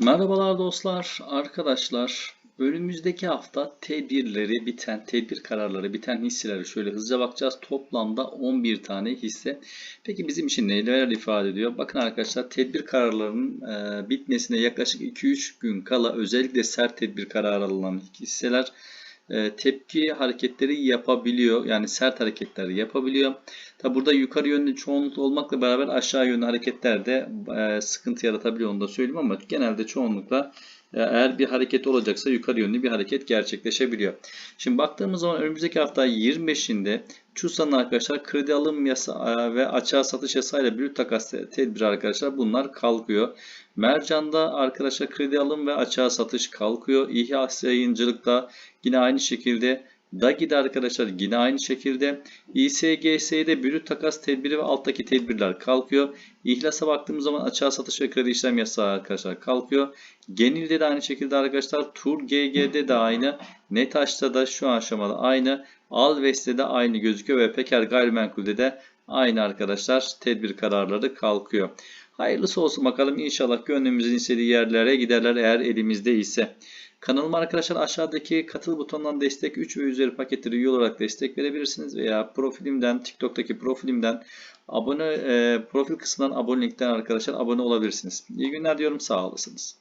Merhabalar dostlar, arkadaşlar. Önümüzdeki hafta tedbirleri biten, tedbir kararları biten hisseleri şöyle hızlıca bakacağız. Toplamda 11 tane hisse. Peki bizim için neler ifade ediyor? Bakın arkadaşlar tedbir kararlarının e, bitmesine yaklaşık 2-3 gün kala özellikle sert tedbir kararı alınan hisseler tepki hareketleri yapabiliyor. Yani sert hareketler yapabiliyor. Tabi burada yukarı yönlü çoğunlukla olmakla beraber aşağı yönlü hareketler de e, sıkıntı yaratabiliyor onu da söyleyeyim ama genelde çoğunlukla e, eğer bir hareket olacaksa yukarı yönlü bir hareket gerçekleşebiliyor. Şimdi baktığımız zaman önümüzdeki hafta 25'inde Çusa'nın arkadaşlar kredi alım yasa e, ve açığa satış yasayla brüt takas tedbiri arkadaşlar bunlar kalkıyor. Mercan'da arkadaşlar kredi alım ve açığa satış kalkıyor. İHA yayıncılıkta yine aynı şekilde Dagi'de arkadaşlar yine aynı şekilde İSGS'de brüt takas tedbiri ve alttaki tedbirler kalkıyor. İhlasa baktığımız zaman açığa satış ve kredi işlem yasağı arkadaşlar kalkıyor. Genil'de de aynı şekilde arkadaşlar Tur GG'de de aynı. Netaş'ta da şu aşamada aynı. Alves'te de aynı gözüküyor ve Peker Gayrimenkul'de de aynı arkadaşlar tedbir kararları kalkıyor. Hayırlısı olsun bakalım inşallah gönlümüzün istediği yerlere giderler eğer elimizde ise. Kanalıma arkadaşlar aşağıdaki katıl butonundan destek 3 ve üzeri paketleri üye olarak destek verebilirsiniz veya profilimden TikTok'taki profilimden abone e, profil kısmından abonelikten arkadaşlar abone olabilirsiniz. İyi günler diyorum sağ olasınız.